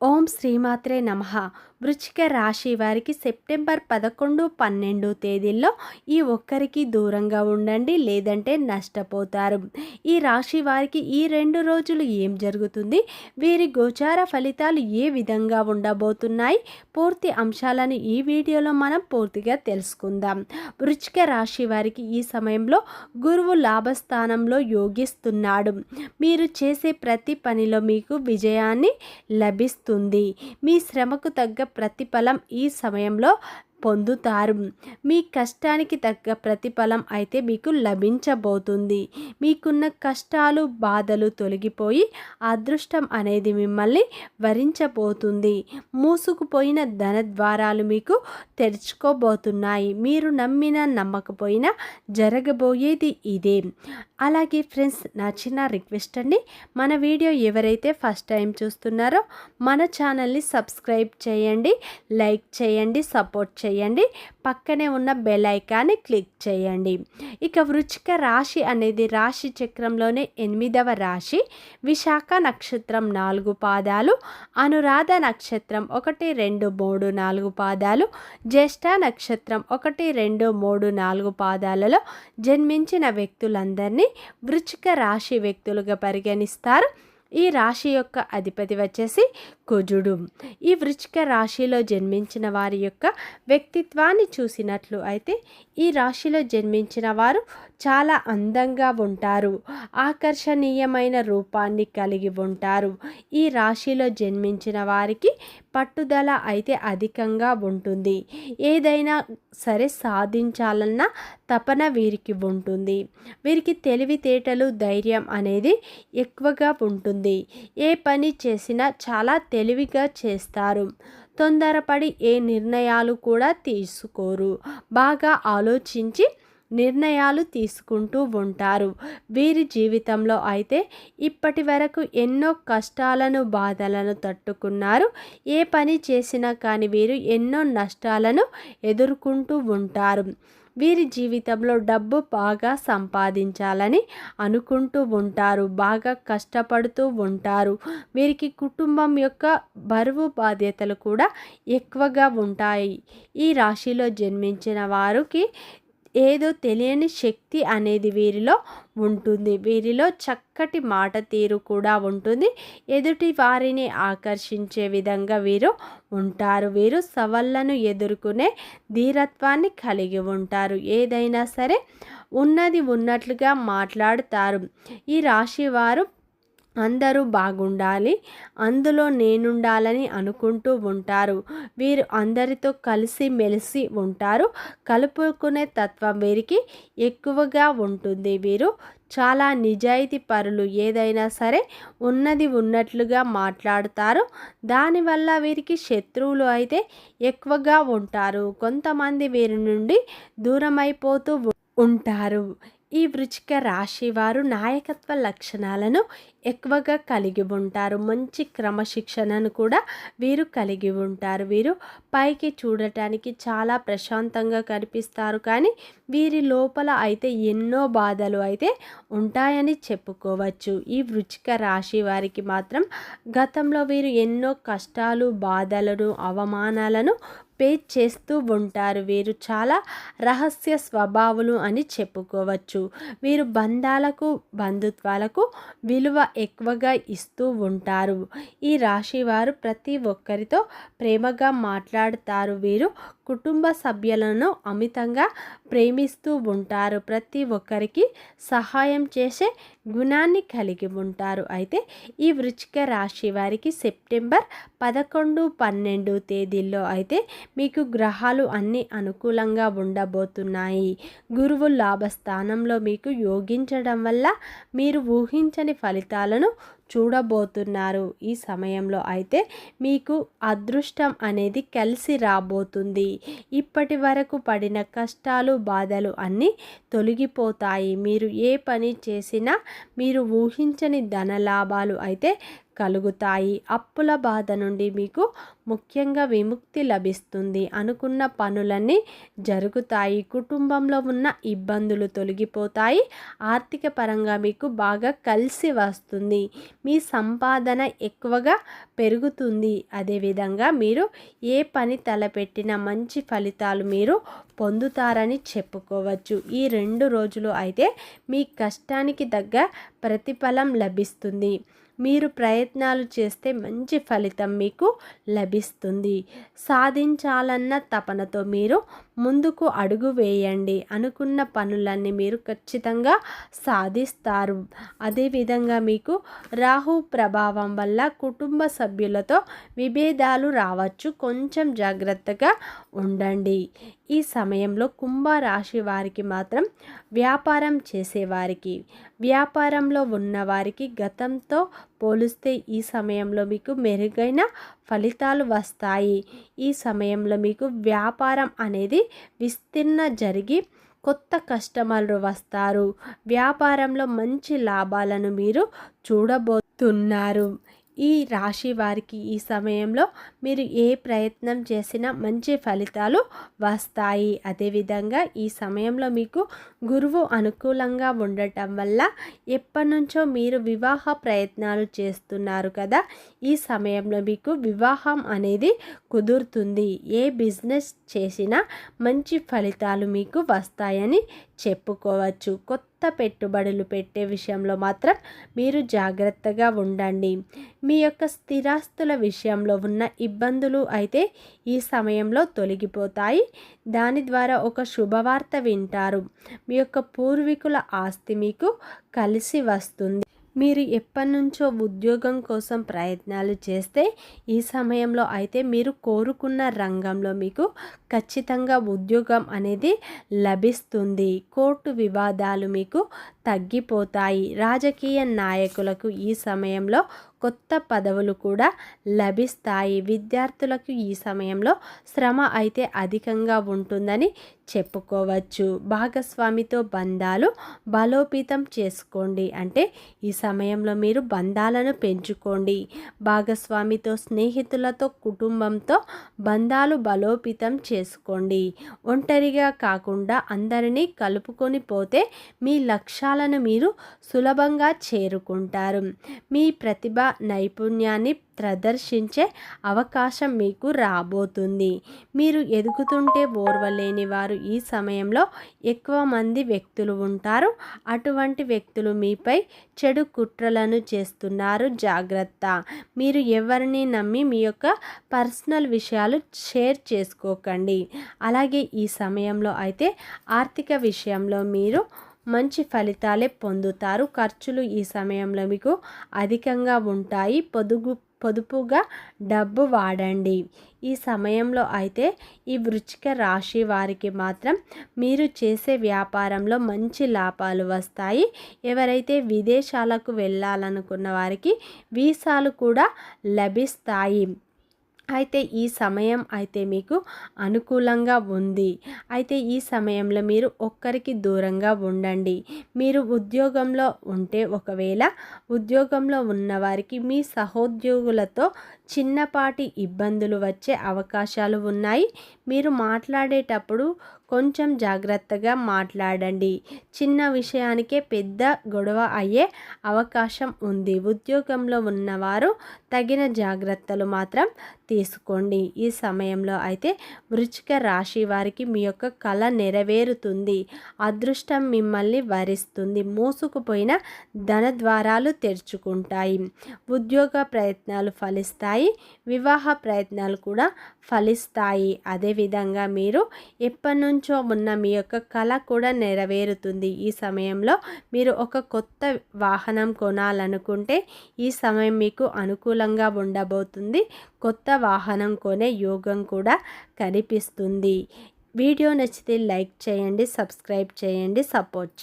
ఓం శ్రీమాత్రే నమ. వృచ్చిక రాశి వారికి సెప్టెంబర్ పదకొండు పన్నెండు తేదీల్లో ఈ ఒక్కరికి దూరంగా ఉండండి లేదంటే నష్టపోతారు. ఈ రాశి వారికి ఈ రెండు రోజులు ఏం జరుగుతుంది? వీరి గోచార ఫలితాలు ఏ విధంగా ఉండబోతున్నాయి? పూర్తి అంశాలను ఈ వీడియోలో మనం పూర్తిగా తెలుసుకుందాం. వృచ్చిక రాశి వారికి ఈ సమయంలో గురువు లాభస్థానంలో యోగిస్తున్నాడు. మీరు చేసే ప్రతి పనిలో మీకు విజయాన్ని లభిస్తుంది. మీ శ్రమకు తగ్గ ప్రతిఫలం ఈ సమయంలో పొందుతారు. మీ కష్టానికి తగ్గ ప్రతిఫలం అయితే మీకు లభించబోతుంది. మీకున్న కష్టాలు బాధలు తొలగిపోయి అదృష్టం అనేది మిమ్మల్ని వరించబోతుంది. మూసుకుపోయిన ధన ద్వారాలు మీకు తెరుచుకోబోతున్నాయి. మీరు నమ్మిన నమ్మకపోయినా జరగబోయేది ఇదే. అలాగే ఫ్రెండ్స్ నా చిన్న రిక్వెస్ట్ అండి. మన వీడియో ఎవరైతే ఫస్ట్ టైం చూస్తున్నారో మన ఛానల్ని సబ్స్క్రైబ్ చేయండి లైక్ చేయండి సపోర్ట్ చేయండి. పక్కనే ఉన్న బెల్ ఐకాన్ని క్లిక్ చేయండి. ఇక వృచ్చిక రాశి అనేది రాశి చక్రంలోనే ఎనిమిదవ రాశి. విశాఖ నక్షత్రం నాలుగు పాదాలు అనురాధ నక్షత్రం ఒకటి రెండు మూడు నాలుగు పాదాలు జ్యేష్ఠ నక్షత్రం ఒకటి రెండు మూడు నాలుగు పాదాలలో జన్మించిన వ్యక్తులందరినీ వృచ్చిక రాశి వ్యక్తులుగా పరిగణిస్తారు. ఈ రాశి యొక్క అధిపతి వచ్చేసి కుజుడు. ఈ వృచ్చిక రాశిలో జన్మించిన వారి యొక్క వ్యక్తిత్వాన్ని చూసినట్లు అయితే ఈ రాశిలో జన్మించిన వారు చాలా అందంగా ఉంటారు. ఆకర్షణీయమైన రూపాన్ని కలిగి ఉంటారు. ఈ రాశిలో జన్మించిన వారికి పట్టుదల అయితే అధికంగా ఉంటుంది. ఏదైనా సరే సాధించాలన్న తపన వీరికి ఉంటుంది. వీరికి తెలివితేటలు ధైర్యం అనేది ఎక్కువగా ఉంటుంది. ఏ పని చేసినా చాలా తెలివిగా చేస్తారు. తొందరపడి ఏ నిర్ణయాలు కూడా తీసుకోరు. బాగా ఆలోచించి నిర్ణయాలు తీసుకుంటూ ఉంటారు. వీరి జీవితంలో అయితే ఇప్పటి వరకు ఎన్నో కష్టాలను బాధలను తట్టుకున్నారు. ఏ పని చేసినా కానీ వీరు ఎన్నో నష్టాలను ఎదుర్కొంటూ ఉంటారు. వీరి జీవితంలో డబ్బు బాగా సంపాదించాలని అనుకుంటూ ఉంటారు. బాగా కష్టపడుతూ ఉంటారు. వీరికి కుటుంబం యొక్క బరువు బాధ్యతలు కూడా ఎక్కువగా ఉంటాయి. ఈ రాశిలో జన్మించిన వారికి ఏదో తెలియని శక్తి అనేది వీరిలో ఉంటుంది. వీరిలో చక్కటి మాట తీరు కూడా ఉంటుంది. ఎదుటి వారిని ఆకర్షించే విధంగా వీరు ఉంటారు. వీరు సవాళ్ళను ఎదుర్కొనే ధీరత్వాన్ని కలిగి ఉంటారు. ఏదైనా సరే ఉన్నది ఉన్నట్లుగా మాట్లాడుతారు. ఈ రాశి వారు అందరూ బాగుండాలి. అందులో నేనుండాలని అనుకుంటూ ఉంటారు. వీరు అందరితో కలిసి మెలిసి ఉంటారు. కలుపుకునే తత్వం వీరికి ఎక్కువగా ఉంటుంది. వీరు చాలా నిజాయితీ పరులు. ఏదైనా సరే ఉన్నది ఉన్నట్లుగా మాట్లాడతారు. దానివల్ల వీరికి శత్రువులు అయితే ఎక్కువగా ఉంటారు. కొంతమంది వీరి నుండి దూరమైపోతూ ఉంటారు. ఈ వృచిక రాశి వారు నాయకత్వ లక్షణాలను ఎక్కువగా కలిగి ఉంటారు. మంచి క్రమశిక్షణను కూడా వీరు కలిగి ఉంటారు. వీరు పైకి చూడటానికి చాలా ప్రశాంతంగా కనిపిస్తారు. కానీ వీరి లోపల అయితే ఎన్నో బాధలు అయితే ఉంటాయని చెప్పుకోవచ్చు. ఈ వృచిక రాశి వారికి మాత్రం గతంలో వీరు ఎన్నో కష్టాలు బాధలను అవమానాలను పే చేస్తూ ఉంటారు. వీరు చాలా రహస్య స్వభావులు అని చెప్పుకోవచ్చు. వీరు బంధాలకు బంధుత్వాలకు విలువ ఎక్కువగా ఇస్తూ ఉంటారు. ఈ రాశి వారు ప్రతి ఒక్కరితో ప్రేమగా మాట్లాడతారు. వీరు కుటుంబ సభ్యులను అమితంగా ప్రేమిస్తూ ఉంటారు. ప్రతి ఒక్కరికి సహాయం చేసే గుణాన్ని కలిగి ఉంటారు. అయితే ఈ వృచ్చిక రాశి వారికి సెప్టెంబర్ పదకొండు పన్నెండు తేదీల్లో అయితే మీకు గ్రహాలు అన్ని అనుకూలంగా ఉండబోతున్నాయి. గురువు లాభస్థానంలో మీకు యోగించడం వల్ల మీరు ఊహించని ఫలితాలను చూడబోతున్నారు. ఈ సమయంలో అయితే మీకు అదృష్టం అనేది కలిసి రాబోతుంది. ఇప్పటి వరకు పడిన కష్టాలు బాధలు అన్నీ తొలగిపోతాయి. మీరు ఏ పని చేసినా మీరు ఊహించని ధన లాభాలు అయితే కలుగుతాయి. అప్పుల బాధ నుండి మీకు ముఖ్యంగా విముక్తి లభిస్తుంది. అనుకున్న పనులన్నీ జరుగుతాయి. కుటుంబంలో ఉన్న ఇబ్బందులు తొలగిపోతాయి. ఆర్థిక పరంగా మీకు బాగా కలిసి వస్తుంది. మీ సంపాదన ఎక్కువగా పెరుగుతుంది. అదేవిధంగా మీరు ఏ పని తలపెట్టిన మంచి ఫలితాలు మీరు పొందుతారని చెప్పుకోవచ్చు. ఈ రెండు రోజులు అయితే మీ కష్టానికి తగ్గ ప్రతిఫలం లభిస్తుంది. మీరు ప్రయత్నాలు చేస్తే మంచి ఫలితం మీకు లభిస్తుంది. సాధించాలన్న తపనతో మీరు ముందుకు అడుగు వేయండి. అనుకున్న పనులన్నీ మీరు ఖచ్చితంగా సాధిస్తారు. అదేవిధంగా మీకు రాహు ప్రభావం వల్ల కుటుంబ సభ్యులతో విభేదాలు రావచ్చు. కొంచెం జాగ్రత్తగా ఉండండి. ఈ సమయంలో కుంభరాశి వారికి మాత్రం వ్యాపారం చేసేవారికి వ్యాపారంలో ఉన్నవారికి గతంతో పోలిస్తే ఈ సమయంలో మీకు మెరుగైన ఫలితాలు వస్తాయి. ఈ సమయంలో మీకు వ్యాపారం అనేది విస్తీర్ణ జరిగి కొత్త కస్టమర్లు వస్తారు. వ్యాపారంలో మంచి లాభాలను మీరు చూడబోతున్నారు. ఈ రాశి వారికి ఈ సమయంలో మీరు ఏ ప్రయత్నం చేసినా మంచి ఫలితాలు వస్తాయి. అదేవిధంగా ఈ సమయంలో మీకు గురువు అనుకూలంగా ఉండటం వల్ల ఎప్పటి నుంచో మీరు వివాహ ప్రయత్నాలు చేస్తున్నారు కదా. ఈ సమయంలో మీకు వివాహం అనేది కుదురుతుంది. ఏ బిజినెస్ చేసినా మంచి ఫలితాలు మీకు వస్తాయని చెప్పుకోవచ్చు. కొత్త పెట్టుబడులు పెట్టే విషయంలో మాత్రం మీరు జాగ్రత్తగా ఉండండి. మీ యొక్క స్థిరాస్తుల విషయంలో ఉన్న ఇబ్బందులు అయితే ఈ సమయంలో తొలగిపోతాయి. దాని ద్వారా ఒక శుభవార్త వింటారు. మీ యొక్క పూర్వీకుల ఆస్తి మీకు కలిసి వస్తుంది. మీరు ఎప్పటి నుంచో ఉద్యోగం కోసం ప్రయత్నాలు చేస్తే ఈ సమయంలో అయితే మీరు కోరుకున్న రంగంలో మీకు ఖచ్చితంగా ఉద్యోగం అనేది లభిస్తుంది. కోర్టు వివాదాలు మీకు తగ్గిపోతాయి. రాజకీయ నాయకులకు ఈ సమయంలో కొత్త పదవులు కూడా లభిస్తాయి. విద్యార్థులకు ఈ సమయంలో శ్రమ అయితే అధికంగా ఉంటుందని చెప్పుకోవచ్చు. భాగస్వామితో బంధాలు బలోపేతం చేసుకోండి. అంటే ఈ సమయంలో మీరు బంధాలను పెంచుకోండి. భాగస్వామితో స్నేహితులతో కుటుంబంతో బంధాలు బలోపేతం చేసుకోండి. ఒంటరిగా కాకుండా అందరినీ కలుపుకొని పోతే మీ లక్ష్యాలను మీరు సులభంగా చేరుకుంటారు. మీ ప్రతిభ నైపుణ్యాన్ని ప్రదర్శించే అవకాశం మీకు రాబోతుంది. మీరు ఎదుగుతుంటే ఓర్వలేని వారు ఈ సమయంలో ఎక్కువ మంది వ్యక్తులు ఉంటారు. అటువంటి వ్యక్తులు మీపై చెడు కుట్రలను చేస్తున్నారు. జాగ్రత్త. మీరు ఎవరిని నమ్మి మీ యొక్క పర్సనల్ విషయాలు షేర్ చేసుకోకండి. అలాగే ఈ సమయంలో అయితే ఆర్థిక విషయంలో మీరు మంచి ఫలితాలే పొందుతారు. ఖర్చులు ఈ సమయంలో మీకు అధికంగా ఉంటాయి. పొదుగు పొదుపుగా డబ్బు వాడండి. ఈ సమయంలో అయితే ఈ వృచ్చిక రాశి వారికి మాత్రం మీరు చేసే వ్యాపారంలో మంచి లాభాలు వస్తాయి. ఎవరైతే విదేశాలకు వెళ్ళాలనుకున్న వారికి వీసాలు కూడా లభిస్తాయి. అయితే ఈ సమయం అయితే మీకు అనుకూలంగా ఉంది. అయితే ఈ సమయంలో మీరు ఒక్కరికి దూరంగా ఉండండి. మీరు ఉద్యోగంలో ఉంటే ఒకవేళ ఉద్యోగంలో ఉన్నవారికి మీ సహోద్యోగులతో చిన్నపాటి ఇబ్బందులు వచ్చే అవకాశాలు ఉన్నాయి. మీరు మాట్లాడేటప్పుడు కొంచెం జాగ్రత్తగా మాట్లాడండి. చిన్న విషయానికే పెద్ద గొడవ అయ్యే అవకాశం ఉంది. ఉద్యోగంలో ఉన్నవారు తగిన జాగ్రత్తలు మాత్రం తీసుకోండి. ఈ సమయంలో అయితే వృచ్చిక రాశి వారికి మీ యొక్క కళ నెరవేరుతుంది. అదృష్టం మిమ్మల్ని వరిస్తుంది. మోసుకుపోయిన ధన ద్వారాలు తెరుచుకుంటాయి. ఉద్యోగ ప్రయత్నాలు ఫలిస్తాయి. వివాహ ప్రయత్నాలు కూడా ఫలిస్తాయి. అదేవిధంగా మీరు ఎప్పటి నుంచో ఉన్న మీ యొక్క కళ కూడా నెరవేరుతుంది. ఈ సమయంలో మీరు ఒక కొత్త వాహనం కొనాలనుకుంటే ఈ సమయం మీకు అనుకూలంగా ఉండబోతుంది. కొత్త వాహనం కొనే యోగం కూడా కనిపిస్తుంది. వీడియో నచ్చితే లైక్ చేయండి సబ్స్క్రైబ్ చేయండి సపోర్ట్ చేయండి.